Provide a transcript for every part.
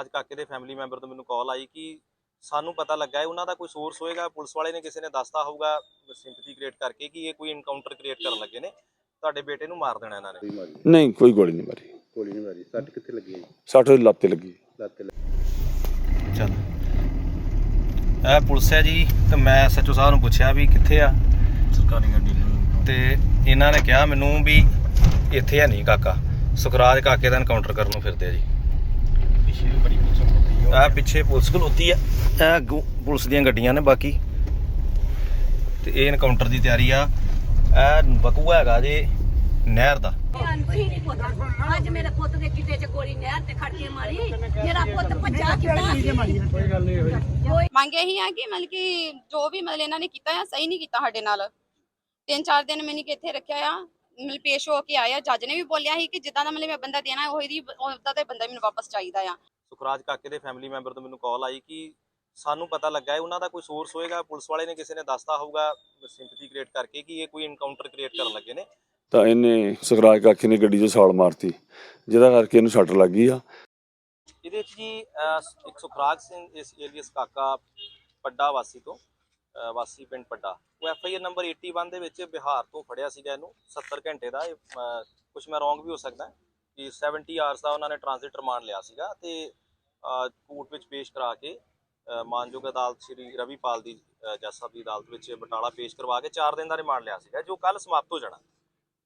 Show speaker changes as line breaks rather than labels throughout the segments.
ਸੁਖਰਾਜ ਕਾਕੇ ਦੇ family member ਤੋਂ ਮੈਨੂੰ ਕਾਲ ਆਈ ਕਿ ਸਾਨੂੰ ਪਤਾ ਲੱਗਾ ਹੈ ਉਹਨਾਂ ਦਾ ਕੋਈ ਸੋਰਸ ਹੋਏਗਾ ਪੁਲਿਸ ਵਾਲੇ ਨੇ ਕਿਸੇ ਨੇ ਦੱਸਤਾ ਹੋਊਗਾ ਸਿੰਪਥੀ ਕ੍ਰੀਏਟ ਕਰਕੇ ਕਿ ਇਹ ਕੋਈ ਇਨਕਾਊਂਟਰ ਕ੍ਰੀਏਟ ਕਰਨ ਲੱਗੇ ਨੇ। ਤੁਹਾਡੇ ਬੇਟੇ ਨੂੰ ਮਾਰ ਦੇਣਾ ਇਹਨਾਂ ਨੇ।
ਨਹੀਂ ਕੋਈ ਗੋਲੀ ਨਹੀਂ ਮਾਰੀ।
ਗੋਲੀ ਨਹੀਂ ਮਾਰੀ। ਸੱਟ ਕਿੱਥੇ ਲੱਗੀ ਹੈ?
ਸਾਡੇ ਲੱਤ ਤੇ ਲੱਗੀ।
ਲੱਤ ਤੇ ਲੱਗੀ।
ਚੱਲ। ਇਹ ਪੁਲਿਸ ਹੈ ਜੀ ਤੇ ਮੈਂ ਐਸਐਚਓ ਸਾਹਿਬ ਨੂੰ ਪੁੱਛਿਆ ਵੀ ਕਿੱਥੇ ਆ।
ਸਰਕਾਰੀ ਗੱਡੀ
ਤੇ ਇਹਨਾਂ ਨੇ ਕਿਹਾ ਮੈਨੂੰ ਵੀ ਇੱਥੇ ਹੈ ਨਹੀਂ ਕਾਕਾ। ਸੁਖਰਾਜ ਕਾਕੇ ਦਾ ਐਨਕਾਊਂਟਰ ਕਰਨ ਨੂੰ ਫਿਰਦੇ ਆ ਜੀ।
ਪਿੱਛੇ ਬੜੀ
ਆ। ਪਿੱਛੇ ਪੁਲਿਸ ਖਲੋਤੀ ਆ। ਇਹ ਅੱਗੋਂ ਪੁਲਿਸ ਦੀਆਂ ਗੱਡੀਆਂ ਨੇ ਬਾਕੀ। ਤੇ ਇਹ ਐਨਕਾਊਂਟਰ ਦੀ ਤਿਆਰੀ ਆ। ਇਹ ਬਕੂਆ ਹੈਗਾ ਜੇ ਨਹਿਰ ਦਾ।
ਕੋਈ ਨਹੀਂ ਪੁੱਤ। ਅੱਜ ਮੇਰੇ ਪੁੱਤ ਦੇ ਕਿਤੇ ਚ ਗੋਲੀ ਨਹਿਰ ਤੇ ਖੜ ਕੇ ਮਾਰੀ। ਮੇਰਾ ਪੁੱਤ ਭੱਜਾ ਕਿੱਦਾਂ?
ਮੰਗ ਇਹੀ ਆ ਕਿ ਮਤਲਬ ਕਿ ਜੋ ਵੀ ਮਤਲਬ ਇਹਨਾਂ ਨੇ ਕੀਤਾ ਆ ਸਹੀ ਨਹੀਂ ਕੀਤਾ ਸਾਡੇ ਨਾਲ। ਤਿੰਨ ਚਾਰ ਦਿਨ ਮੈਨੂੰ ਕਿ ਇੱਥੇ ਰੱਖਿਆ ਆ। ਮਤਲਬ ਪੇਸ਼ ਹੋ ਕੇ ਆਇਆ ਜੱਜ ਨੇ ਵੀ ਬੋਲਿਆ ਸੀ ਕਿ ਜਿੱਦਾਂ ਦਾ ਮਤਲਬ ਮੈਂ ਬੰਦਾ ਦੇਣਾ ਉਹੀ ਦੀ ਉਹਦਾ ਤੇ ਬੰਦਾ ਮੈਨੂੰ ਵਾਪਸ ਚਾਹੀਦਾ ਆ।
ਸੁਖਰਾਜ ਕਾਕੇ ਦੇ ਫੈਮਿਲੀ ਮੈਂਬਰ ਤੋਂ ਮੈਨੂੰ ਕਾਲ ਆਈ ਕਿ ਸਾਨੂੰ ਪਤਾ ਲੱਗਾ ਹੈ ਉਹਨਾਂ ਦਾ ਕੋਈ ਸੋਰਸ ਹੋਏਗਾ ਪੁਲਿਸ ਵਾਲੇ ਨੇ ਕਿਸੇ ਨੇ ਦੱਸਤਾ ਹੋਊਗਾ ਸਿੰਪਥੀ ਕ੍ਰੀਏਟ ਕਰਕੇ ਕਿ ਇਹ ਕੋਈ ਇਨਕਾਊਂਟਰ ਕ੍ਰੀਏਟ ਕਰਨ ਲੱਗੇ ਨੇ।
ਤਾਂ ਇਹਨੇ ਸਖਰਾਜ ਕਾਕੇ ਨੇ ਗੱਡੀ 'ਚ ਛਾਲ ਮਾਰਤੀ ਜਿਹਦਾ ਕਰਕੇ ਇਹਨੂੰ ਸੱਟ ਲੱਗ ਗਈ ਆ।
ਇਹਦੇ ਵਿੱਚ ਜੀ ਅਹ, ਇੱਕ ਸੁਖਰਾਜ ਸਿੰਘ ਇਸ ਏਲੀਅਸ ਕਾਕਾ ਪੱਡਾ ਵਾਸੀ ਤੋਂ। ਵਾਸੀ ਪਿੰਡ ਪੱਡਾ। ਉਹ ਐਫ ਆਈ ਆਰ ਨੰਬਰ 81 ਦੇ ਵਿੱਚ ਬਿਹਾਰ ਤੋਂ ਫੜਿਆ ਸੀਗਾ ਇਹਨੂੰ 70 ਘੰਟੇ ਦਾ। ਕੁਝ ਮੈਂ ਰੋਂਗ ਵੀ ਹੋ ਸਕਦਾ ਕਿ 70 ਆਰਸ ਦਾ ਉਹਨਾਂ ਨੇ ਟ੍ਰਾਂਜ਼ਿਟ ਰਿਮਾਂਡ ਲਿਆ ਸੀਗਾ ਤੇ ਕੋਰਟ ਵਿੱਚ ਪੇਸ਼ ਕਰਾ ਕੇ ਮਾਨਯੋਗ ਅਦਾਲਤ ਸ੍ਰੀ ਰਵੀਪਾਲ ਦੀ ਅਹ, ਜੱਜ ਸਾਹਿਬ ਦੀ ਅਦਾਲਤ ਵਿੱਚ ਬਟਾਲਾ ਪੇਸ਼ ਕਰਵਾ ਕੇ 4 ਦਿਨ ਦਾ ਰਿਮਾਂਡ ਲਿਆ ਸੀਗਾ ਜੋ ਕੱਲ ਸਮਾਪਤ ਹੋ ਜਾਣਾ।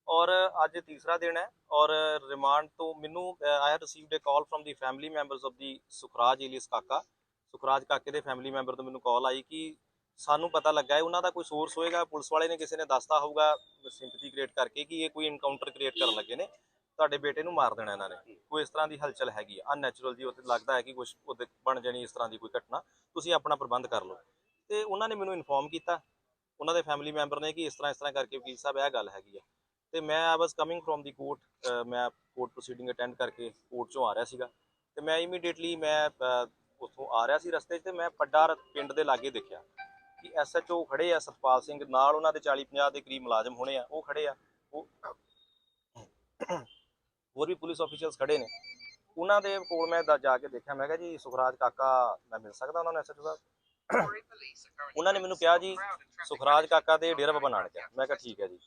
ਔਰ ਅੱਜ ਤੀਸਰਾ ਦਿਨ ਹੈ ਔਰ ਰਿਮਾਂਡ ਤੋਂ ਮੈਨੂੰ I have received a call from the family members of the Sukhraj alias Kaka. Sukhraj ਕਾਕੇ ਦੇ ਫੈਮਿਲੀ ਮੈਂਬਰ ਤੋਂ ਮੈਨੂੰ ਕਾਲ ਆਈ ਕਿ ਸਾਨੂੰ ਪਤਾ ਲੱਗਾ ਹੈ ਉਹਨਾਂ ਦਾ ਕੋਈ ਸੋਰਸ ਹੋਏਗਾ ਪੁਲਿਸ ਵਾਲੇ ਨੇ ਕਿਸੇ ਨੇ ਦੱਸਤਾ ਹੋਊਗਾ ਸਿੰਪਥੀ ਕ੍ਰੀਏਟ ਕਰਕੇ ਕਿ ਇਹ ਕੋਈ ਇਨਕਾਊਂਟਰ ਕ੍ਰੀਏਟ ਕਰਨ ਲੱਗੇ ਨੇ ਤੁਹਾਡੇ ਬੇਟੇ ਨੂੰ ਮਾਰ ਦੇਣਾ ਇਹਨਾਂ ਨੇ। ਕੋਈ ਇਸ ਤਰ੍ਹਾਂ ਦੀ ਹਲਚਲ ਹੈਗੀ ਅਨਨੈਚੁਰਲ ਜੀ ਉੱਥੇ ਲੱਗਦਾ ਹੈ ਕਿ ਕੁਝ ਉਹਦੇ ਬਣ ਜਾਣੀ ਇਸ ਤਰ੍ਹਾਂ ਦੀ ਕੋਈ ਘਟਨਾ ਤੁਸੀਂ ਆਪਣਾ ਪ੍ਰਬੰਧ ਕਰ ਲਓ। ਤੇ ਉਹਨਾਂ ਨੇ ਮੈਨੂੰ ਇਨਫੋਰਮ ਕੀਤਾ ਉਹਨਾਂ ਦੇ ਫੈਮਿਲੀ ਮੈਂਬਰ ਨੇ ਕਿ ਇਸ ਤਰ੍ਹਾਂ ਇਸ ਤਰ੍ਹਾਂ ਕਰਕੇ ਵਕੀਲ ਸਾਹਿਬ ਇਹ ਗੱਲ ਹੈਗੀ ਆ। ਤੇ ਮੈਂ I was coming from the court ਮੈਂ ਕੋਰਟ ਪ੍ਰੋਸੀਡਿੰਗ ਅਟੈਂਡ ਕਰਕੇ ਕੋਰਟ ਚੋਂ ਆ ਰਿਹਾ ਸੀਗਾ। ਤੇ ਮੈਂ ਇਮੀਡੀਏਟਲੀ ਮੈਂ ਅਹ, ਉੱਥੋਂ ਆ ਰਿਹਾ ਸੀ ਰਸਤੇ 'ਚ ਤੇ ਮੈਂ ਪੱਡਾ ਪਿੰਡ ਦੇ ਲਾਗੇ ਦੇਖਿਆ। ਕਿ ਐਸਐਚਓ ਖੜੇ ਆ ਸਤਪਾਲ ਸਿੰਘ ਨਾਲ ਉਹਨਾਂ ਦੇ 40 50 ਦੇ ਕਰੀਬ ਮੁਲਾਜ਼ਮ ਹੋਣੇ ਆ ਉਹ ਖੜੇ ਆ ਉਹ ਹੋਰ ਵੀ ਪੁਲਿਸ ਆਫੀਸ਼ੀਅਲਸ ਖੜੇ ਨੇ ਉਹਨਾਂ ਦੇ ਕੋਲ ਮੈਂ ਦ- ਜਾ ਕੇ ਦੇਖਿਆ ਮੈਂ ਕਿਹਾ ਜੀ ਸੁਖਰਾਜ ਕਾਕਾ ਮੈਂ ਮਿਲ ਸਕਦਾ ਉਹਨਾਂ ਨੂੰ ਐਸਐਚਓ ਸਾਹਿਬ ਉਹਨਾਂ ਨੇ ਮੈਨੂੰ ਕਿਹਾ ਜੀ ਸੁਖਰਾਜ ਕਾਕਾ ਦੇ ਡੇਰਾ ਬਾਬਾ ਨਾਨਕ ਹੈ ਮੈਂ ਕਿਹਾ ਠੀਕ ਹੈ ਜੀ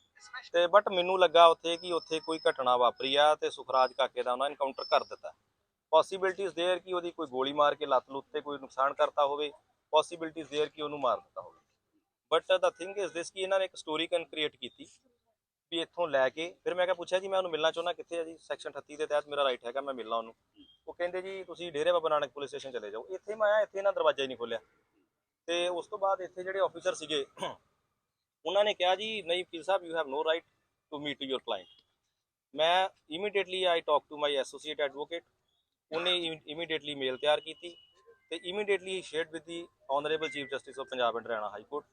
ਤੇ ਬਟ ਮੈਨੂੰ ਲੱਗਾ ਉੱਥੇ ਕਿ ਉੱਥੇ ਕੋਈ ਘਟਨਾ ਵਾਪਰੀ ਆ ਤੇ ਸੁਖਰਾਜ ਕਾਕੇ ਦਾ ਉਹਨਾਂ ਇਨਕਾਊਂਟਰ ਕਰ ਦਿੱਤਾ ਪੋਸਿਬਿਲਿਟੀਜ਼ देयर ਕਿ ਉਹਦੀ ਕੋਈ ਗੋਲੀ ਮਾਰ ਕੇ ਲੱਤ ਲੁੱਤ ਤੇ ਕੋਈ ਨੁਕਸਾਨ ਕਰਤਾ ਹੋਵੇ ਪੋਸਿਬਿਲਿਟੀਜ਼ देयर ਕਿ ਉਹਨੂੰ ਮਾਰ ਦਿੱਤਾ ਹੋਵੇ but the thing is this ਕਿ ਇਹਨਾਂ ਨੇ ਇੱਕ ਸਟੋਰੀ ਕਨ ਕ੍ਰੀਏਟ ਕੀਤੀ ਵੀ ਇੱਥੋਂ ਲੈ ਕੇ ਫਿਰ ਮੈਂ ਕਿਹਾ ਪੁੱਛਿਆ ਜੀ ਮੈਂ ਉਹਨੂੰ ਮਿਲਣਾ ਚਾਹੁੰਦਾ ਕਿੱਥੇ ਹੈ ਜੀ ਸੈਕਸ਼ਨ 38 ਦੇ ਤਹਿਤ ਮੇਰਾ ਰਾਈਟ ਹੈਗਾ ਮੈਂ ਮਿਲਣਾ ਉਹਨੂੰ ਉਹ ਕਹਿੰਦੇ ਜੀ ਤੁਸੀਂ ਡੇਰੇ ਬਾਬਾ ਨਾਨਕ ਪੁਲਿਸ ਸਟੇਸ਼ਨ ਚਲੇ ਜਾਓ ਇੱਥੇ ਮੈਂ ਆਇਆ ਇੱਥੇ ਇਹਨਾਂ ਦਰਵਾਜ਼ਾ ਹੀ ਨਹੀਂ ਖੋਲਿਆ ਤੇ ਉਸ ਤੋਂ ਬਾਅਦ ਇੱਥੇ ਜਿਹੜੇ ਆਫੀਸਰ ਸੀਗੇ ਉਹਨਾਂ ਨੇ ਕਿਹਾ ਜੀ ਨਹੀਂ ਵਕੀਲ ਸਾਹਿਬ you have no right to meet your client ਮੈਂ immediately I talk to my associate advocate ਉਹਨੇ ਇਮੀਡੀਏਟਲੀ ਮੇਲ ਤਿਆਰ ਕੀਤੀ ਤੇ immediately shared with the honourable chief justice of Punjab and Haryana high court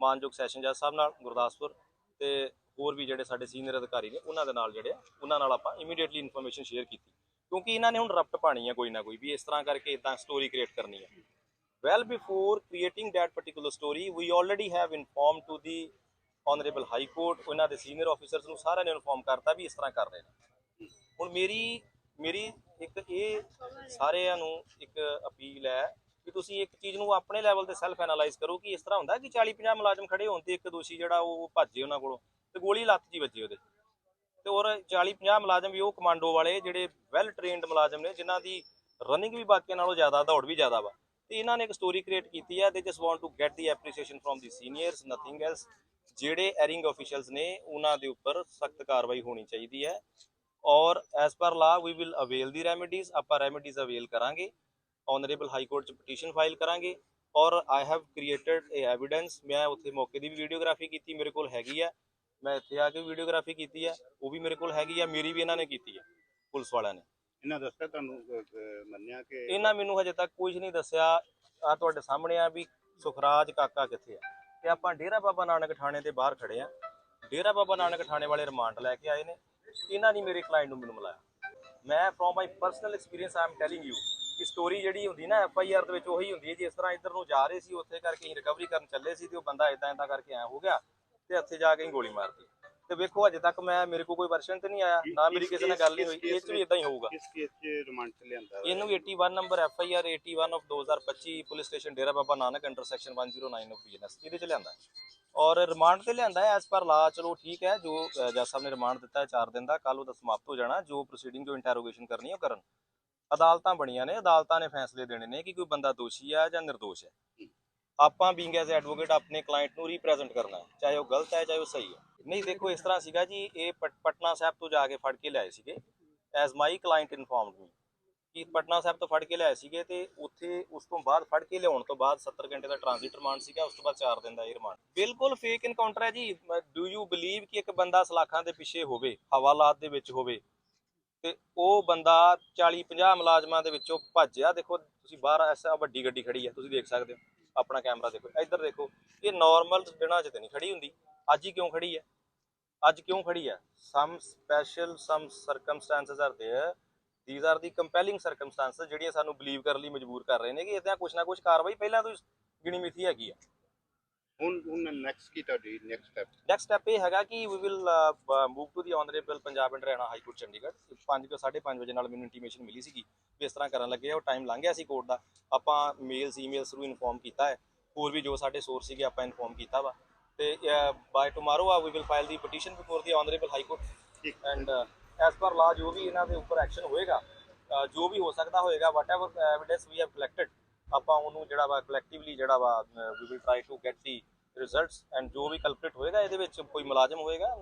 ਮਾਨਯੋਗ ਸੈਸ਼ਨ ਜੱਜ ਸਾਹਿਬ ਨਾਲ ਗੁਰਦਾਸਪੁਰ ਤੇ ਹੋਰ ਵੀ ਜਿਹੜੇ ਸਾਡੇ ਸੀਨੀਅਰ ਅਧਿਕਾਰੀ ਨੇ, ਉਹਨਾਂ ਦੇ ਨਾਲ ਜਿਹੜੇ ਆ, ਉਹਨਾਂ ਨਾਲ ਆਪਾਂ ਇਮੀਡੀਏਟਲੀ ਇਨਫੋਰਮੇਸ਼ਨ ਸ਼ੇਅਰ ਕੀਤੀ। ਕਿਉਂਕਿ ਇਹਨਾਂ ਨੇ ਹੁਣ ਰਪਟ ਪਾਣੀ ਹੈ ਕੋਈ ਨਾ ਕੋਈ, ਵੀ ਇਸ ਤਰ੍ਹਾਂ ਕਰਕੇ ਇਦਾਂ ਸਟੋਰੀ ਕ੍ਰੀਏਟ ਕਰਨੀ ਹੈ well, before creating that particular story, we already have informed to the honorable high court, ਉਹਨਾਂ ਦੇ ਸੀਨੀਅਰ ਆਫੀਸਰਸ ਨੂੰ ਸਾਰਿਆਂ ਨੇ ਇਨਫੋਰਮ ਕਰਤਾ ਵੀ ਇਸ ਤਰ੍ਹਾਂ ਕਰ ਰਹੇ ਨੇ। ਹੁਣ ਮੇਰੀ ਮੇਰੀ ਇੱਕ ਇਹ ਸਾਰਿਆਂ ਨੂੰ ਇੱਕ ਅਪੀਲ ਹੈ ਕਿ ਤੁਸੀਂ ਇੱਕ ਚੀਜ਼ ਨੂੰ ਆਪਣੇ ਲੈਵਲ ਤੇ ਸੈਲਫ ਐਨਾਲਾਈਜ਼ ਕਰੋ ਕਿ ਇਸ ਤਰ੍ਹਾਂ ਹੁੰਦਾ ਕਿ 40 50 ਮੁਲਾਜ਼ਮ ਖੜੇ ਹੋਣ ਤੇ ਇੱਕ ਦੋਸ਼ੀ ਜਿਹੜਾ ਉਹ ਭੱਜੇ ਉਹਨਾਂ ਕੋਲੋਂ ਤੇ ਗੋਲੀ ਲੱਤ 'ਚ ਹੀ ਵੱਜੀ ਉਹਦੇ ਤੇ ਔਰ 40 50 ਮੁਲਾਜ਼ਮ ਵੀ ਉਹ ਕਮਾਂਡੋ ਵਾਲੇ ਜਿਹੜੇ ਵੈਲ ਟ੍ਰੇਨਡ ਮੁਲਾਜ਼ਮ ਨੇ, ਜਿਨ੍ਹਾਂ ਦੀ ਰਨਿੰਗ ਵੀ ਬਾਕੀਆਂ ਨਾਲੋਂ ਜ਼ਿਆਦਾ, ਦੌੜ ਵੀ ਜ਼ਿਆਦਾ ਵਾ। ਤੇ ਇਹਨਾਂ ਨੇ ਇੱਕ ਸਟੋਰੀ ਕ੍ਰੀਏਟ ਕੀਤੀ ਹੈ they just want to get the appreciation from the seniors nothing else ਜਿਹੜੇ ਐਰਿੰਗ ਆਫੀਸ਼ੀਅਲਸ ਨੇ, ਉਹਨਾਂ ਦੇ ਉੱਪਰ ਸਖਤ ਕਾਰਵਾਈ ਹੋਣੀ ਚਾਹੀਦੀ ਹੈ। ਔਰ as per law we will avail the remedies ਆਪਾਂ ਰੈਮੇਡੀਜ਼ ਅਵੇਲ ਕਰਾਂਗੇ। ਆਨਰੇਬਲ ਹਾਈ ਕੋਰਟ ਚ ਪਟੀਸ਼ਨ ਫਾਈਲ ਕਰਾਂਗੇ। ਔਰ I have created a evidence ਮੈਂ ਉੱਥੇ ਮੌਕੇ ਦੀ ਵੀ ਵੀਡੀਓਗ੍ਰਾਫੀ ਕੀਤੀ ਮੇਰੇ ਕੋਲ ਹੈਗੀ ਆ। ਮੈਂ ਇੱਥੇ ਆ ਕੇ ਵੀਡੀਓਗ੍ਰਾਫੀ ਕੀਤੀ ਹੈ ਉਹ ਵੀ ਮੇਰੇ ਕੋਲ ਹੈਗੀ ਆ ਮੇਰੀ ਵੀ ਇਹਨਾਂ ਨੇ ਕੀਤੀ ਹੈ ਪੁਲਿਸ ਵਾਲਿਆਂ ਨੇ।
ਇਹਨਾਂ ਦੱਸਿਆ ਤੁਹਾਨੂੰ ਮੰਨਿਆ ਕਿ
ਇਹਨਾਂ ਮੈਨੂੰ ਹਜੇ ਤੱਕ ਕੁਝ ਨਹੀਂ ਦੱਸਿਆ। ਆ ਤੁਹਾਡੇ ਸਾਹਮਣੇ ਆ ਵੀ ਸੁਖਰਾਜ ਕਾਕਾ ਕਿੱਥੇ ਆ। ਤੇ ਆਪਾਂ ਡੇਰਾ ਬਾਬਾ ਨਾਨਕ ਥਾਣੇ ਦੇ ਬਾਹਰ ਖੜੇ ਆ। ਡੇਰਾ ਬਾਬਾ ਨਾਨਕ ਥਾਣੇ ਵਾਲੇ ਰਿਮਾਂਡ ਲੈ ਕੇ ਆਏ ਨੇ। ਇਹਨਾਂ ਨੇ ਮੇਰੇ ਕਲਾਇੰਟ ਨੂੰ ਮੈਨੂੰ ਮਿਲਾਇਆ। ਮੈਂ from my personal experience I am telling you ਕਿ ਸਟੋਰੀ ਜਿਹੜੀ ਹੁੰਦੀ ਨਾ ਐਫ ਆਈ ਆਰ ਦੇ ਵਿੱਚ ਉਹੀ ਹੁੰਦੀ ਹੈ ਜਿਸ ਤਰ੍ਹਾਂ ਇੱਧਰ ਨੂੰ ਜਾ ਰਹੇ ਸੀ ਉੱਥੇ ਕਰਕੇ ਅਸੀਂ ਰਿਕਵਰੀ ਕਰਨ ਚੱਲੇ ਸੀ ਤੇ ਉਹ ਬੰਦਾ ਇਦਾਂ ਇਦਾਂ ਕਰਕੇ ਐ ਹੋ ਗਿਆ ਤੇ ਇੱਥੇ ਜਾ ਕੇ ਹੀ ਗੋਲੀ ਮਾਰਤੀ। ਤੇ ਵੇਖੋ ਅਜੇ ਤੱਕ ਮੈਂ ਮੇਰੇ ਕੋਲ ਕੋਈ ਵਰਸ਼ਨ ਤੇ ਨਹੀਂ ਆਇਆ ਨਾ ਮੇਰੀ ਕਿਸੇ ਨਾਲ ਗੱਲ ਨਹੀਂ ਹੋਈ। ਇਹ 'ਚ ਵੀ ਇਦਾਂ ਹੀ ਹੋਊਗਾ।
ਕਿਸ ਕੇਸ 'ਚ ਰਿਮਾਂਡ ਤੇ ਲਿਆਂਦਾ?
ਇਹਨੂੰ ਵੀ 81 number F I R 81 of 2025 police station Dera Baba Nanak under section 109 of BNS ਇਹਦੇ ਚ ਲਿਆਂਦਾ। ਹੈ। ਔਰ ਰਿਮਾਂਡ ਤੇ ਲਿਆਂਦਾ ਹੈ ਐਸ ਪਰ ਲਾ ਚਲੋ ਠੀਕ ਹੈ, ਜੋ ਜੱਜ ਸਾਹਿਬ ਨੇ ਰਿਮਾਂਡ ਦਿੱਤਾ ਹੈ 4 ਦਿਨ ਦਾ ਕੱਲ ਉਹਦਾ ਸਮਾਪਤ ਹੋ ਜਾਣਾ, ਜੋ ਪ੍ਰੋਸੀਡਿੰਗ ਜੋ ਇੰਟਰੋਗੇਸ਼ਨ ਕਰਨੀ ਹੈ ਉਹ ਕਰਨ। ਅਦਾਲਤਾਂ ਬਣੀਆਂ ਨੇ, ਅਦਾਲਤਾਂ ਨੇ ਫੈਸਲੇ ਦੇਣੇ ਨੇ ਕਿ ਕੋਈ ਬੰਦਾ ਦੋਸ਼ੀ ਹੈ ਜਾਂ ਨਿਰਦੋਸ਼ ਹੈ। ਆਪਾਂ ਬੀਂਗ ਐਜ਼ ਐਡਵੋਕੇਟ ਆਪਣੇ ਕਲਾਇੰਟ ਨੂੰ ਰਿਪਰੈਜ਼ੈਂਟ ਕਰਨਾ ਹੈ, ਚਾਹੇ ਉਹ ਗਲਤ ਹੈ, ਚਾਹੇ ਉਹ ਸਹੀ ਹੈ। ਨਹੀਂ, ਦੇਖੋ, ਇਸ ਤਰ੍ਹਾਂ ਸੀਗਾ ਜੀ, ਇਹ ਪਟ- ਪਟਨਾ ਸਾਹਿਬ ਤੋਂ ਜਾ ਕੇ ਫੜ ਕੇ ਲਿਆਏ ਸੀਗੇ as my client informed me ਕਿ ਪਟਨਾ ਸਾਹਿਬ ਤੋਂ ਫੜ ਕੇ ਲਿਆਏ ਸੀਗੇ ਤੇ ਉੱਥੇ ਉਸ ਤੋਂ ਬਾਅਦ ਫੜ ਕੇ ਲਿਆਉਣ ਤੋਂ ਬਾਅਦ 70 ਘੰਟੇ ਦਾ ਟ੍ਰਾਂਜ਼ਿਟ ਰਿਮਾਂਡ ਸੀਗਾ ਉਸ ਤੋਂ ਬਾਅਦ 4 ਦਿਨ ਦਾ ਇਹ ਰਿਮਾਂਡ ਬਿਲਕੁਲ ਫੇਕ ਇਨਕਾਊਂਟਰ ਹੈ ਜੀ ਡੂ ਯੂ ਬਲੀਵ ਕਿ ਇੱਕ ਬੰਦਾ ਸਲਾਖਾਂ ਦੇ ਪਿੱਛੇ ਹੋਵੇ ਹਵਾਲਾਤ ਦੇ ਵਿੱਚ ਹੋਵੇ ਤੇ ਉਹ ਬੰਦਾ 40 50 ਮੁਲਾਜ਼ਮਾਂ ਦੇ ਵਿੱਚੋਂ ਭੱਜਿਆ ਦੇਖੋ ਤੁਸੀਂ ਬਾਹਰ ਐਸਾ ਵੱਡੀ ਗੱਡੀ ਖੜੀ ਹੈ ਤੁਸੀਂ ਦੇਖ ਸਕਦੇ ਹੋ ਆਪਣਾ ਕੈਮਰਾ ਦੇਖੋ ਇੱਧਰ ਦੇਖੋ ਇਹ ਨਾਰਮਲ ਦਿਨਾਂ 'ਚ ਤੇ ਨਹੀਂ ਖੜੀ ਹੁੰਦੀ ਅੱਜ ਹੀ ਕਿਉਂ ਖੜੀ ਹੈ ਅੱਜ ਕਿਉਂ ਖੜੀ ਹੈ some special some circumstances are there these are the compelling circumstances ਜਿਹੜੀਆਂ ਸਾਨੂੰ ਬਲੀਵ ਕਰਨ ਲਈ ਮਜਬੂਰ ਕਰ ਰਹੇ ਨੇ ਕਿ ਇਦਾਂ ਕੁਛ ਨਾ ਕੁਛ ਕਾਰਵਾਈ ਪਹਿਲਾਂ ਤੋਂ ਗਿਣੀ ਮਿਥੀ ਹੈਗੀ ਆ।
ਹੁਣ ਹੁਣ ਨੈਕਸਟ ਕੀ ਤੁਹਾਡੀ ਨੈਕਸਟ ਸਟੈਪ
ਨੈਕਸਟ ਸਟੈਪ ਇਹ ਹੈਗਾ ਕਿ we will move to the honourable Punjab and Haryana high court Chandigarh. 5 ਤੋਂ 5:30 ਵਜੇ ਨਾਲ ਮੈਨੂੰ ਇੰਟੀਮੇਸ਼ਨ ਮਿਲੀ ਸੀਗੀ ਵੀ ਇਸ ਤਰ੍ਹਾਂ ਕਰਨ ਲੱਗੇ ਆ ਉਹ ਟਾਈਮ ਲੰਘ ਗਿਆ ਸੀ ਕੋਰਟ ਦਾ। ਆਪਾਂ ਮੇਲਸ ਈਮੇਲਸ ਥਰੂ ਇਨਫੋਰਮ ਕੀਤਾ ਹੈ। ਹੋਰ ਵੀ ਜੋ ਸਾਡੇ ਸੋਰਸ ਸੀਗੇ ਆਪਾਂ ਇਨਫੋਰਮ ਕੀਤਾ ਵਾ। ਤੇ ਬਾਈ ਟੁਮਾਰੋ ਆ we will file the petition before the honourable high
court.
And as per law ਜੋ ਵੀ ਇਹਨਾਂ ਦੇ ਉੱਪਰ ਐਕਸ਼ਨ ਹੋਏਗਾ ਜੋ ਵੀ ਹੋ ਸਕਦਾ ਹੋਏਗਾ whatever evidence we have collected ਆਪਾਂ ਉਹਨੂੰ ਜਿਹੜਾ ਵਾ ਕਲੈਕਟਿਵਲੀ ਜਿਹੜਾ ਵਾ we will try to get the results and ਜੋ ਵੀ ਕਲਪਰੇਟ ਹੋਏਗਾ ਇਹਦੇ ਵਿੱਚ ਕੋਈ ਮੁਲਾਜ਼ਮ ਹੋਏਗਾ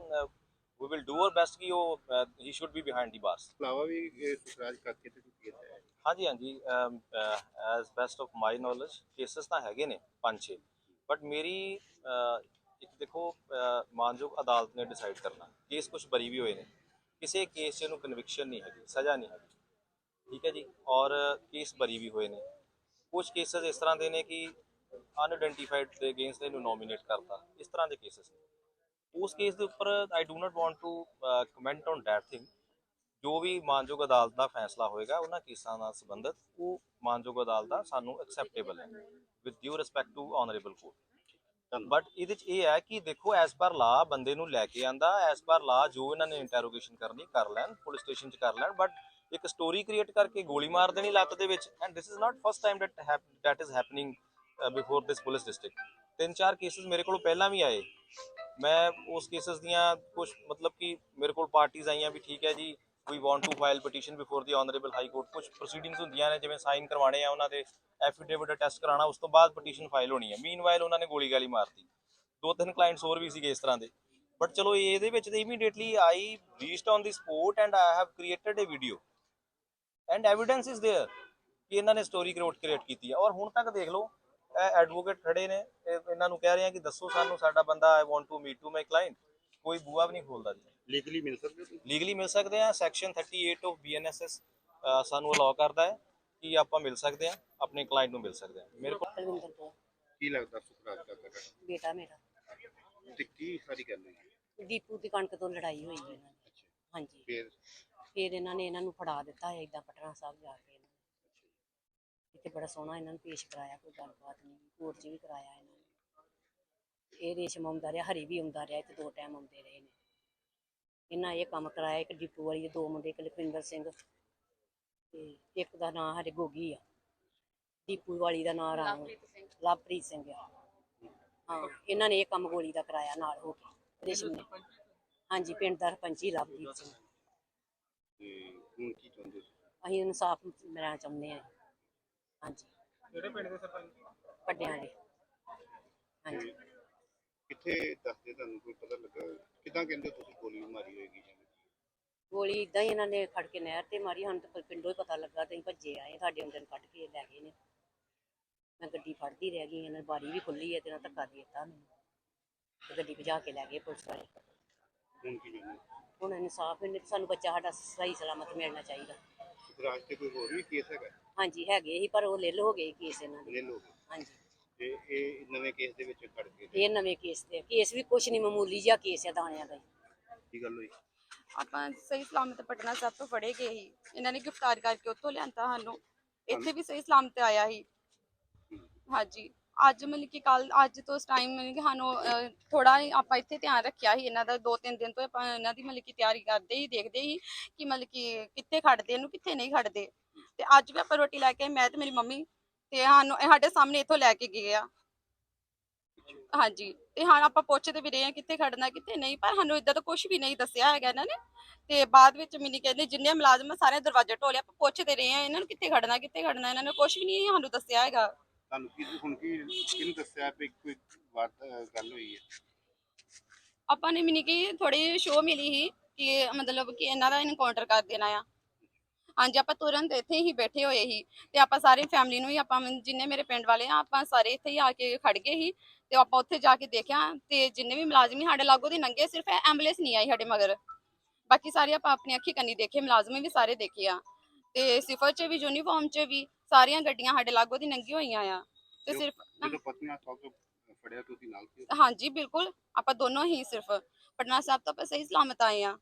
we will do our best ਕਿ ਉਹ ਹੀ should be behind the bars
ਇਲਾਵਾ ਵੀ ਸੁਖਰਾਜ ਕਾਕੇ ਤੇ ਕੀਤਾ ਹੈ।
ਹਾਂਜੀ ਹਾਂਜੀ as best of my knowledge cases ਤਾਂ ਹੈਗੇ ਨੇ ਪੰਜ ਛੇ ਬਟ ਮੇਰੀ ਇੱਕ ਦੇਖੋ ਮਾਨਯੋਗ ਅਦਾਲਤ ਨੇ ਡਿਸਾਈਡ ਕਰਨਾ ਕੇਸ ਕੁਝ ਬਰੀ ਵੀ ਹੋਏ ਨੇ। ਕਿਸੇ ਕੇਸ 'ਚ ਇਹਨੂੰ ਕਨਵਿਕਸ਼ਨ ਨਹੀਂ ਹੈਗੀ, ਸਜ਼ਾ ਨਹੀਂ ਹੈਗੀ। ਠੀਕ ਹੈ ਜੀ? ਔਰ ਕੇਸ ਬਰੀ ਵੀ ਹੋਏ ਨੇ। ਕੁਝ ਕੇਸਸ ਇਸ ਤਰ੍ਹਾਂ ਦੇ ਨੇ ਕਿ ਅਨਆਇਡੈਂਟੀਫਾਈਡ ਦੇ ਅਗੇਂਸਟ ਇਹਨੂੰ ਨੋਮੀਨੇਟ ਕਰਤਾ। ਇਸ ਤਰ੍ਹਾਂ ਦੇ ਕੇਸਸ ਉਸ ਕੇਸ ਦੇ ਉੱਪਰ I do not want to comment on that thing ਜੋ ਵੀ ਮਾਨਯੋਗ ਅਦਾਲਤ ਦਾ ਫੈਸਲਾ ਹੋਏਗਾ, ਉਹਨਾਂ ਕੇਸਾਂ ਨਾਲ ਸੰਬੰਧਿਤ ਉਹ ਮਾਨਯੋਗ ਅਦਾਲਤ ਦਾ ਸਾਨੂੰ ਐਕਸੈਪਟੇਬਲ ਹੈ। With due respect to honourable court but ਇਹਦੇ ਚ ਇਹ ਹੈ ਕਿ ਦੇਖੋ ਐਸ ਪਰ ਲਾ ਬੰਦੇ ਨੂੰ ਲੈ ਕੇ ਆਂਦਾ ਐਸ ਪਰ ਲਾ ਜੋ ਇਹਨਾਂ ਨੇ ਇੰਟਰੋਗੇਸ਼ਨ ਕਰਨੀ, ਕਰ ਲੈਣ ਪੁਲਿਸ ਸਟੇਸ਼ਨ ਚ ਕਰ ਲੈਣ। ਬਟ ਇੱਕ ਸਟੋਰੀ ਕ੍ਰੀਏਟ ਕਰਕੇ ਗੋਲੀ ਮਾਰ ਦੇਣੀ ਲੱਤ ਦੇ ਵਿੱਚ and this is not first time that that is happening before this police district ਤਿੰਨ ਚਾਰ ਕੇਸਸ ਮੇਰੇ ਕੋਲ ਪਹਿਲਾਂ ਵੀ ਆਏ। ਮੈਂ ਉਸ ਕੇਸਸ ਦੀਆਂ ਕੁਝ ਮਤਲਬ ਕਿ ਮੇਰੇ ਕੋਲ ਪਾਰਟੀਆਂ ਆਈਆਂ ਵੀ ਠੀਕ ਹੈ ਜੀ। we want to file petition before the honourable high court ਕੁਝ ਪ੍ਰੋਸੀਡਿੰਗਸ ਹੁੰਦੀਆਂ ਨੇ ਜਿਵੇਂ ਸਾਈਨ ਕਰਵਾਣੇ ਆ ਉਹਨਾਂ ਦੇ ਐਫੀਡੇਵਿਟ ਟੈਸਟ ਕਰਾਉਣਾ ਉਸ ਤੋਂ ਬਾਅਦ ਪਟੀਸ਼ਨ ਫਾਈਲ ਹੋਣੀ ਹੈ ਮੀਨਵਾਈਲ ਉਹਨਾਂ ਨੇ ਗੋਲੀ ਗਾਲੀ ਮਾਰਤੀ ਦੋ ਤਿੰਨ ਕਲਾਇੰਟਸ ਹੋਰ ਵੀ ਸੀਗੇ ਇਸ ਤਰ੍ਹਾਂ ਦੇ ਬਟ ਚਲੋ ਇਹਦੇ ਵਿੱਚ ਤੇ immediately I reached on the support and I have created a video and evidence is there ਕਿ ਇਹਨਾਂ ਨੇ ਸਟੋਰੀ ਕ੍ਰੀਏਟ ਕ੍ਰੀਏਟ ਕੀਤੀ ਹੈ ਔਰ ਹੁਣ ਤੱਕ ਦੇਖ ਲਓ ਇਹ ਐਡਵੋਕੇਟ ਖੜੇ ਨੇ ਇਹ ਇਹਨਾਂ ਨੂੰ ਕਹਿ ਰਹੇ ਆ ਕਿ ਦੱਸੋ ਸਾਨੂੰ ਸਾਡਾ ਬੰਦਾ I want to meet to my client ਕੋਈ ਬੂਆ ਵੀ ਨਹੀਂ ਖੋਲਦਾ ਜੀ
ਲੀਗਲੀ ਮਿਲ ਸਕਦੇ ਹੋ ਤੁਸੀਂ?
ਲੀਗਲੀ ਮਿਲ ਸਕਦੇ ਆ ਸੈਕਸ਼ਨ 38 ਆਫ ਬੀਐਨਐਸਐਸ ਸਾਨੂੰ ਅਲਾਉ ਕਰਦਾ ਹੈ ਕਿ ਆਪਾਂ ਮਿਲ ਸਕਦੇ ਆ ਆਪਣੇ ਕਲਾਇੰਟ ਨੂੰ ਮਿਲ ਸਕਦੇ ਆ ਮੇਰੇ ਕੋਲ
ਕੁਲਵਿੰਦਰ ਕੌਰ।
ਕੀ ਲੱਗਦਾ ਸੁਖਰਾਜ ਦਾ
ਬੇਟਾ ਮੇਰਾ।
ਤੇ ਕੀ ਸਾਰੀ ਗੱਲ ਹੈ
ਦੀਪੂ ਦੀ ਕਣਕ ਤੋਂ ਲੜਾਈ ਹੋਈ ਇਹਨਾਂ ਦੀ ਹਾਂਜੀ।
ਫਿਰ?
ਫਿਰ ਇਹਨਾਂ ਨੇ ਇਹਨਾਂ ਨੂੰ ਫੜਾ ਦਿੱਤਾ ਹੈ ਇਦਾਂ ਪਟਨਾ ਸਾਹਿਬ ਜਾ ਕੇ ਇੱਥੇ ਬੜਾ ਸੋਹਣਾ ਇਹਨਾਂ ਨੂੰ ਪੇਸ਼ ਕਰਾਇਆ ਕੋਈ ਗੱਲਬਾਤ ਨਹੀਂ। ਕੋਰਟ 'ਚ ਵੀ ਕਰਾਇਆ ਇਹਨਾਂ ਨੇ। ਇਹ ਰੇਸ਼ਮ ਆਉਂਦਾ ਰਿਹਾ ਹਰੀ ਵੀ ਆਉਂਦਾ ਰਿਹਾ ਇੱਥੇ ਦੋ ਟਾਈਮ ਆਉਂਦੇ ਰਹੇ ਨੇ। ਇਹਨਾਂ ਇਹ ਕੰਮ ਕਰਾਇਆ ਇੱਕ ਡਿਪੂ ਵਾਲੀ ਦੇ ਦੋ ਮੁੰਡੇ ਇੱਕ ਲਖਵਿੰਦਰ ਸਿੰਘ ਤੇ ਇੱਕ ਦਾ ਨਾਂ ਸਾਡੇ ਗੋਗੀ ਆ। ਦੀਪੂ ਵਾਲੀ ਦਾ ਨਾਂ ਰਾਮ ਲਵਪ੍ਰੀਤ ਸਿੰਘ। ਆ। ਹਾਂ ਇਹਨਾਂ ਨੇ ਇਹ ਕੰਮ ਗੋਲੀ ਦਾ ਕਰਾਇਆ ਨਾਲ ਹੋ ਕੇ ਰੇਸ਼ਮ ਨੇ ਹਾਂਜੀ ਪਿੰਡ ਦਾ ਸਰਪੰਚੀ ਲਵਪ੍ਰੀਤ ਸਿੰਘ।
ਤੇ ਹੁਣ ਕੀ ਚਾਹੁੰਦੇ
ਅਸੀਂ ਇਨਸਾਫ ਮਿਲਣਾ ਚਾਹੁੰਦੇ ਹਾਂ। ਹਾਂਜੀ।
ਕਿਹੜੇ ਪਿੰਡ ਦੇ ਸਰਪੰਚ?
ਵੱਡਿਆਂ ਦੇ। ਹਾਂਜੀ।
ਕਿੱਥੇ ਦੱਸਦੇ ਤੁਹਾਨੂੰ ਕੋਈ ਪਤਾ ਲੱਗਾ? ਕਿਦਾਂ ਕਹਿੰਦੇ ਤੁਸੀਂ ਗੋਲੀ ਮਾਰੀ ਹੋਏਗੀ ਜਿਵੇਂ
ਗੋਲੀ ਇਦਾਂ ਹੀ ਇਹਨਾਂ ਨੇ ਖੜ ਕੇ ਨਹਿਰ ਤੇ ਮਾਰੀ ਸਾਨੂੰ ਤਾਂ ਪਿੰਡੋਂ ਹੀ ਪਤਾ ਲੱਗਾ ਤੇ ਅਸੀਂ ਭੱਜੇ ਆਏ ਸਾਡੇ ਅੰਦਰ ਕੱਢ ਕੇ ਲੈ ਗਏ ਨੇ। ਮੈਂ ਗੱਡੀ ਫੜਦੀ ਰਹਿ ਗਈ ਇਹਨਾਂ ਬਾਰੀ ਵੀ ਖੁੱਲੀ ਹੈ ਤੇ ਇਹਨਾਂ ਧੱਕਾ ਦੇ ਦਿੱਤਾ ਮੈਨੂੰ। ਤੇ ਗੱਡੀ ਭਜਾ ਕੇ ਲੈ ਗਏ ਪੁਲਿਸ ਵਾਲੇ।
ਹੁਣ ਕੀ ਹੋ?
ਹੁਣ ਇਨਸਾਫ ਇਹਨੇ ਸਾਨੂੰ ਬੱਚਾ ਸਾਡਾ ਸਹੀ ਸਲਾਮਤ ਮਿਲਣਾ ਚਾਹੀਦਾ।
ਸੁਖਰਾਜ ਤੇ ਕੋਈ ਹੋਰ ਵੀ ਕੇਸ ਹੈਗਾ?
ਹਾਂਜੀ ਹੈਗੇ ਸੀ ਪਰ ਉਹ ਲਿਲ ਹੋ ਗਏ ਕੇਸ ਇਹਨਾਂ ਦੇ।
ਲੈ ਲੋਗੇ
ਹਾਂਜੀ।
ਤੇ ਇਹ ਨਵੇਂ ਕੇਸ ਦੇ ਵਿੱਚ ਖੜ ਕੇ
ਇਹ ਨਵੇਂ ਕੇਸ ਤੇ ਕੇਸ ਵੀ ਕੁਛ ਨਹੀਂ ਮਾਮੂਲੀ ਜਿਹਾ ਕੇਸ ਹੈ ਦਾਣਿਆਂ ਦਾ ਹੀ।
ਕੀ ਗੱਲ ਹੋਈ?
ਆਪਾਂ ਸਹੀ ਸਲਾਮਤ ਪਟਨਾ ਸਾਹਿਬ ਤੋਂ ਫੜੇ ਗਏ ਸੀ। ਇਹਨਾਂ ਨੇ ਗ੍ਰਿਫਤਾਰ ਕਰਕੇ ਉੱਥੋਂ ਲਿਆਂਦਾ ਸਾਨੂੰ। ਇੱਥੇ ਵੀ ਸਹੀ ਸਲਾਮਤ ਆਇਆ ਸੀ। ਹਾਂਜੀ। ਅੱਜ ਮਤਲਬ ਕਿ ਕੱਲ ਅੱਜ ਤੋਂ ਉਸ ਟਾਈਮ ਮਤਲਬ ਕਿ ਸਾਨੂੰ ਥੋੜਾ ਆਪਾਂ ਇੱਥੇ ਧਿਆਨ ਰੱਖਿਆ ਸੀ। ਇਹਨਾਂ ਦਾ ਦੋ ਤਿੰਨ ਦਿਨ ਤੋਂ ਆਪਾਂ ਇਹਨਾਂ ਦੀ ਮਤਲਬ ਕਿ ਤਿਆਰੀ ਕਰਦੇ ਹੀ ਦੇਖਦੇ ਹੀ ਕਿ ਮਤਲਬ ਕਿ ਕਿੱਥੇ ਖੜਦੇ ਇਹਨੂੰ ਕਿੱਥੇ ਨਹੀਂ ਖੜਦੇ ਤੇ ਅੱਜ ਵੀ ਆਪਾਂ ਰੋਟੀ ਲੈ ਕੇ ਆਏ, ਮੈਂ ਤੇ ਮੇਰੀ ਮੰਮੀ ਤੇ ਸਾਨੂੰ ਸਾਡੇ ਸਾਹਮਣੇ ਇੱਥੋਂ ਲੈ ਕੇ ਗਏ ਆ। ਹਾਂਜੀ ਤੇ ਹਾਂ ਆਪਾਂ ਪੁੱਛਦੇ ਵੀ ਰਹੇ ਆ ਕਿੱਥੇ ਖੜਨਾ ਕਿੱਥੇ ਨਹੀਂ ਪਰ ਸਾਨੂੰ ਇਦਾਂ ਤਾਂ ਕੁਝ ਵੀ ਨਹੀਂ ਦੱਸਿਆ ਹੈਗਾ ਇਹਨਾਂ ਨੇ। ਤੇ ਬਾਅਦ ਵਿੱਚ ਮੈਨੂੰ ਕਹਿੰਦੇ ਜਿੰਨੇ ਮੁਲਾਜ਼ਮ ਸਾਰੇ ਦਰਵਾਜ਼ੇ ਢੋਲੇ ਆਪਾਂ ਪੁੱਛਦੇ ਰਹੇ ਆ ਇਹਨਾਂ ਨੂੰ ਕਿੱਥੇ ਖੜਨਾ ਕਿੱਥੇ ਖੜਨਾ ਇਹਨਾਂ ਨੇ ਕੁਝ ਵੀ ਨਹੀਂ ਸਾਨੂੰ ਦੱਸਿਆ ਹੈਗਾ।
ਤੁਹਾਨੂੰ ਕੀ ਹੁਣ ਕੀ ਕਿਹਨੂੰ ਦੱਸਿਆ ਵੀ ਕੋਈ ਗੱਲ ਹੋਈ ਹੈ?
ਆਪਾਂ ਨੇ ਮੈਨੂੰ ਕਿ ਥੋੜੀ ਸ਼ੋਅ ਮਿਲੀ ਸੀ ਕਿ ਮਤਲਬ ਕਿ ਇਹਨਾਂ ਦਾ ਇਨਕਾਊਂਟਰ ਕਰ ਦੇਣਾ ਆ। ਹਾਂਜੀ ਆਪਾਂ ਤੁਰੰਤ ਇੱਥੇ ਹੀ ਬੈਠੇ ਹੋਏ ਸੀ ਤੇ ਆਪਾਂ ਸਾਰੀ ਫੈਮਿਲੀ ਨੂੰ ਹੀ ਆਪਾਂ ਜਿੰਨੇ ਮੇਰੇ ਪਿੰਡ ਵਾਲੇ ਆ ਆਪਾਂ ਸਾਰੇ ਇੱਥੇ ਹੀ ਆ ਕੇ ਖੜ ਗਏ ਸੀ ਤੇ ਆਪਾਂ ਉੱਥੇ ਜਾ ਕੇ ਦੇਖਿਆ ਤੇ ਜਿੰਨੇ ਵੀ ਮੁਲਾਜ਼ਮ ਸਾਡੇ ਲਾਗੋ ਦੀ ਨੰਗੇ ਸਿਰਫ ਐਂਬੂਲੈਂਸ ਨਹੀਂ ਆਈ ਸਾਡੇ ਮਗਰ। ਬਾਕੀ ਸਾਰੇ ਆਪਾਂ ਆਪਣੀ ਅੱਖੀ ਕੰਨੀ ਦੇਖੇ ਮੁਲਾਜ਼ਮ ਵੀ ਸਾਰੇ ਦੇਖੇ ਆ। ਤੇ ਸਿਫਰ 'ਚ ਵੀ ਯੂਨੀਫਾਰਮ 'ਚ ਵੀ ਸਾਰੀਆਂ ਗੱਡੀਆਂ ਸਾਡੇ ਲਾਗੋ ਦੀ ਨੰਗੀ ਹੋਈਆਂ ਆ। ਤੇ ਸਿਰਫ
ਜਦੋਂ ਪਤਨੀ ਹਸਪਤਾਲ ਤੋਂ ਫੜਿਆ ਤੁਸੀਂ ਨਾਲ ਸੀ?
ਹਾਂਜੀ ਬਿਲਕੁਲ ਆਪਾਂ ਦੋਨੋਂ ਹੀ ਸਿਰਫ। ਪਟਨਾ ਸਾਹਿਬ ਤੋਂ ਆਪਾਂ ਸਹੀ ਸਲਾਮਤ ਆਏ ਆ।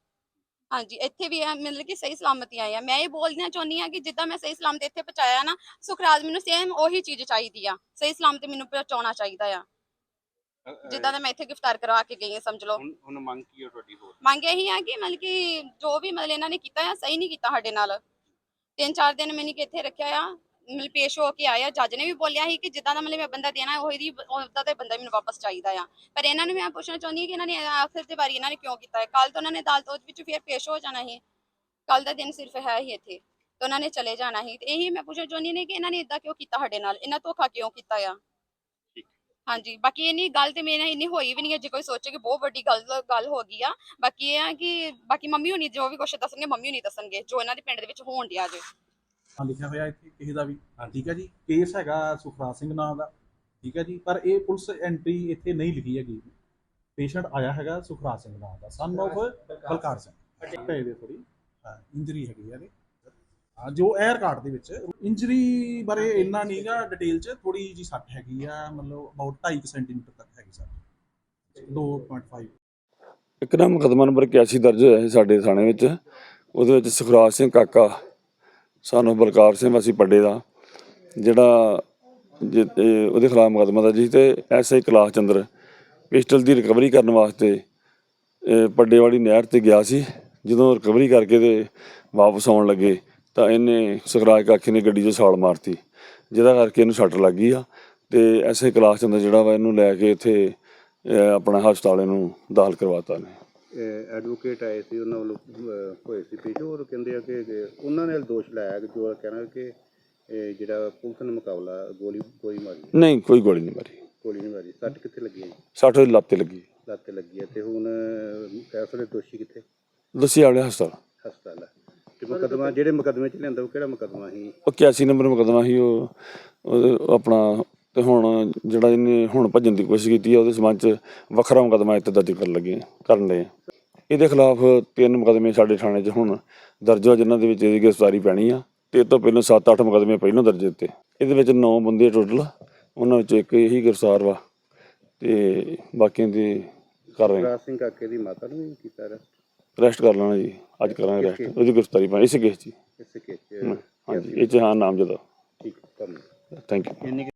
ਹਾਂਜੀ ਇੱਥੇ ਵੀ ਮਤਲਬ ਕਿ ਸਹੀ ਸਲਾਮਤ ਆਏ ਆ। ਮੈਂ ਇਹ ਬੋਲਣਾ ਚਾਹੁੰਦੀ ਆ ਕਿ ਜਿੱਦਾਂ ਮੈਂ ਸਹੀ ਸਲਾਮਤ ਇੱਥੇ ਪਹੁੰਚਾਇਆ ਨਾ ਸੁਖਰਾਜ ਮੈਨੂੰ ਸੇਮ ਉਹੀ ਚੀਜ਼ ਚਾਹੀਦੀ ਆ। ਸਹੀ ਸਲਾਮਤ ਮੈਨੂੰ ਪਹੁੰਚਾਉਣਾ ਚਾਹੀਦਾ ਆ। ਜਿੱਦਾਂ ਦਾ ਮੈਂ ਇੱਥੇ ਗ੍ਰਿਫਤਾਰ ਕਰਵਾ ਕੇ ਗਈ ਆ ਸਮਝ ਲਓ।
ਹੁਣ ਹੁਣ ਮੰਗ ਕੀ ਹੈ ਤੁਹਾਡੀ ਹੋਰ?
ਮੰਗ ਇਹੀ ਆ ਕਿ ਮਤਲਬ ਕਿ ਜੋ ਵੀ ਮਤਲਬ ਇਹਨਾਂ ਨੇ ਕੀਤਾ ਆ ਸਹੀ ਨਹੀਂ ਕੀਤਾ ਸਾਡੇ ਨਾਲ। ਤਿੰਨ ਚਾਰ ਦਿਨ ਮੈਨੂੰ ਕਿ ਇੱਥੇ ਰੱਖਿਆ ਆ ਮਤਲਬ ਪੇਸ਼ ਹੋ ਕੇ ਆਇਆ। ਜੱਜ ਨੇ ਵੀ ਬੋਲਿਆ ਸੀ ਕਿ ਜਿੱਦਾਂ ਦਾ ਮਤਲਬ ਮੈਂ ਬੰਦਾ ਦੇਣਾ ਉਹੀ ਉਹਦਾ ਤੇ ਬੰਦਾ ਮੈਨੂੰ ਵਾਪਸ ਚਾਹੀਦਾ ਆ। ਪਰ ਇਹਨਾਂ ਨੂੰ ਮੈਂ ਪੁੱਛਣਾ ਚਾਹੁੰਦੀ ਹਾਂ ਕਿ ਇਹਨਾਂ ਨੇ ਆਖਿਰ ਦੇ ਵਾਰੀ ਇਹਨਾਂ ਨੇ ਕਿਉਂ ਕੀਤਾ ਹੈ? ਕੱਲ ਤੋਂ ਉਹਨਾਂ ਨੇ ਅਦਾਲਤ ਉਹਦੇ ਵਿੱਚ ਫਿਰ ਪੇਸ਼ ਹੋ ਜਾਣਾ ਸੀ। ਕੱਲ ਦਾ ਦਿਨ ਸਿਰਫ ਹੈ ਹੀ ਇੱਥੇ। ਤੇ ਉਹਨਾਂ ਨੇ ਚਲੇ ਜਾਣਾ ਸੀ। ਤੇ ਇਹੀ ਮੈਂ ਪੁੱਛਣਾ ਚਾਹੁੰਦੀ ਨੇ ਕਿ ਇਹਨਾਂ ਨੇ ਇਦਾਂ ਕਿਉਂ ਕੀਤਾ ਸਾਡੇ ਨਾਲ? ਇਹਨਾਂ ਧੋਖਾ ਕਿਉਂ ਕੀਤਾ ਆ? ਹਾਂਜੀ। ਬਾਕੀ ਇੰਨੀ ਗੱਲ ਤੇ ਮੇਰੇ ਨਾਲ ਇੰਨੀ ਹੋਈ ਵੀ ਨਹੀਂ ਹੈ। ਜੇ ਕੋਈ ਸੋਚੇ ਕਿ ਬਹੁਤ ਵੱਡੀ ਗੱਲ ਗੱਲ ਹੋ ਗਈ ਆ। ਬਾਕੀ ਇਹ ਆ ਕਿ ਬਾਕੀ ਮੰਮੀ ਹੋਣੀ ਜੋ ਵੀ ਕੁਛ ਦੱਸਣਗੇ ਮੰਮੀ ਹੋਣੀ ਦੱਸਣਗੇ ਜੋ ਇਹਨਾਂ ਦੇ ਪਿੰਡ ਦੇ ਵਿੱਚ ਹੋਣ ਡਿਆ ਜੇ।
ਹਾਂ ਲਿਖਿਆ ਹੋਇਆ ਇੱਥੇ ਕਿਸੇ ਦਾ ਵੀ। ਠੀਕ ਹੈ ਜੀ। ਕੇਸ ਹੈਗਾ ਸੁਖਰਾਜ ਸਿੰਘ ਨਾਂ ਦਾ। ਠੀਕ ਹੈ ਜੀ। ਪਰ ਇਹ ਪੁਲਿਸ ਐਂਟਰੀ ਇੱਥੇ ਨਹੀਂ ਲਿਖੀ ਹੈਗੀ। ਪੇਸ਼ੈਂਟ ਆਇਆ ਹੈਗਾ ਸੁਖਰਾਜ ਸਿੰਘ ਨਾਂ ਦਾ। Son of Balkar Singh. ਪਏ ਦੇ ਥੋੜੀ ਇੰਜਰੀ ਹੈਗੀ ਹੈ ਹਾਂ, ਜੋ 에ਅਰ ਕਾਰਡ ਦੇ ਵਿੱਚ। ਇੰਜਰੀ ਬਾਰੇ ਇੰਨਾ ਨਹੀਂਗਾ ਡਿਟੇਲ ਚ। ਥੋੜੀ ਜੀ ਸੱਟ ਹੈਗੀ ਆ, ਮਤਲਬ ਅਬਾਊਟ 2.5 ਸੈਂਟੀਮੀਟਰ ਤੱਕ ਹੈਗੀ ਸੱਟ। 2.5
ਇੱਕ ਨਾ ਮੁਕੱਦਮਾ ਨੰਬਰ 81 ਦਰਜ ਹੋਇਆ ਸੀ ਸਾਡੇ ਥਾਣੇ ਵਿੱਚ। ਉਹਦੇ ਵਿੱਚ ਸੁਖਰਾਜ ਸਿੰਘ ਕਾਕਾ ਸਾਨੂੰ ਬਲਕਾਰ ਸਿੰਘ ਵਾਸੀ ਪੱਡੇ ਦਾ, ਜਿਹੜਾ ਜਿ- ਉਹਦੇ ਖਿਲਾਫ ਮੁਕੱਦਮਾ ਦਰਜ ਸੀ ਤੇ ਐਸਆਈ ਕਲਾਸ ਚੰਦਰ ਪਿਸਟਲ ਦੀ ਰਿਕਵਰੀ ਕਰਨ ਵਾਸਤੇ ਇਹ ਪੱਡੇ ਵਾਲੀ ਨਹਿਰ ਤੇ ਗਿਆ ਸੀ। ਜਦੋਂ ਰਿਕਵਰੀ ਕਰਕੇ ਤੇ ਵਾਪਸ ਆਉਣ ਲੱਗੇ ਤਾਂ ਇਹਨੇ ਸੁਖਰਾਜ ਕਾਕੇ ਨੇ ਗੱਡੀ 'ਚੋਂ ਛਾਲ ਮਾਰਤੀ, ਜਿਹਦਾ ਕਰਕੇ ਇਹਨੂੰ ਸੱਟ ਲੱਗ ਗਈ ਆ ਤੇ ਐਸਆਈ ਕਲਾਸ ਚੰਦਰ ਜਿਹੜਾ ਵਾ ਇਹਨੂੰ ਲੈ ਕੇ ਇੱਥੇ ਅਹ ਆਪਣਾ ਹਸਪਤਾਲ ਇਹਨੂੰ ਦਾਖਲ ਕਰਵਾਤਾ ਨੇ
ਐਡਵੋਕੇਟ ਆਏ ਸੀ ਉਹਨਾਂ ਵੱਲੋਂ ਹੋਏ ਸੀ ਪੇਸ਼। ਹੋਰ ਕਹਿੰਦੇ ਆ ਕਿ ਉਹਨਾਂ ਨੇ ਦੋਸ਼ ਲਾਇਆ ਕਿ ਜੋ ਕਹਿਣਾ ਕਿ ਇਹ ਜਿਹੜਾ ਪੁਲਿਸ ਨੇ ਮੁਕਾਬਲਾ ਗੋਲੀ ਗੋਲੀ ਮਾਰੀ।
ਨਹੀਂ ਕੋਈ ਗੋਲੀ ਨਹੀਂ ਮਾਰੀ।
ਗੋਲੀ ਨਹੀਂ ਮਾਰੀ। ਸੱਟ ਕਿੱਥੇ ਲੱਗੀ ਹੈ ਜੀ?
ਸੱਟ ਉਹਦੀ ਲੱਤ ਤੇ ਲੱਗੀ।
ਲੱਤ ਤੇ ਲੱਗੀ ਹੈ। ਤੇ ਹੁਣ ਫੈਸਲੇ ਦੋਸ਼ੀ ਕਿੱਥੇ?
ਦਸੀ ਵਾਲੇ ਹਸਪਤਾਲ।
ਹਸਪਤਾਲ ਹੈ ਤੇ ਮੁਕੱਦਮਾ ਜਿਹੜੇ ਮੁਕੱਦਮੇ ਚ ਲਿਆਂਦਾ ਉਹ ਕਿਹੜਾ ਮੁਕੱਦਮਾ ਸੀ?
ਉਹ 81 ਨੰਬਰ ਮੁਕੱਦਮਾ ਸੀ ਉਹ ਆਪਣਾ ਤੇ ਹੁਣ ਜਿਹੜਾ ਇਹਨੇ ਹੁਣ ਭੱਜਣ ਦੀ ਕੋਸ਼ਿਸ਼ ਕੀਤੀ ਆ ਉਹਦੇ ਸਬੰਧ ਚ ਵੱਖਰਾ ਮੁਕੱਦਮਾ ਇੱਥੇ ਦਰਜ ਕਰਨ ਲੱਗੇ ਆ- ਕਰਨ ਦੇ ਇਹਦੇ ਖਿਲਾਫ ਤਿੰਨ ਮੁਕੱਦਮੇ ਸਾਡੇ ਥਾਣੇ 'ਚ ਹੁਣ ਦਰਜ ਹੋ ਜਿਨ੍ਹਾਂ ਦੇ ਵਿੱਚ ਇਹਦੀ ਗ੍ਰਿਫਤਾਰੀ ਪੈਣੀ ਆ ਤੇ ਇਹ ਤੋਂ ਪਹਿਲਾਂ 7-8 ਮੁਕੱਦਮੇ ਪਹਿਲਾਂ ਦਰਜ ਦਿੱਤੇ। ਇਹਦੇ ਵਿੱਚ 9 ਬੰਦੇ ਟੋਟਲ ਉਹਨਾਂ ਵਿੱਚ ਇੱਕ ਇਹੀ ਗ੍ਰਿਫਤਾਰ ਵਾ ਤੇ ਬਾਕੀਆਂ ਦੀ ਕਰ ਰਹੇ
ਰਾਜ ਸਿੰਘ ਕਾਕੇ ਦੀ ਮਾਤਾ ਨੂੰ ਵੀ ਕੀਤਾ ਅਰੈਸਟ
ਰੈਸਟ ਕਰ ਲੈਣਾ ਜੀ ਅੱਜ ਕਰਾਂਗੇ ਰੈਸਟ ਉਹਦੀ ਗ੍ਰਿਫਤਾਰੀ ਪਾ ਇਸੇ ਕੇਸ 'ਚ ਹੀ।
ਇਸੇ ਕੇਸ ਚ।
ਹਾਂਜੀ ਇਹ 'ਚ ਹਾਂ ਨਾਮ ਜਦਾ
ਠੀਕ ਹੈ ਧੰਨਵਾਦ।
Thank you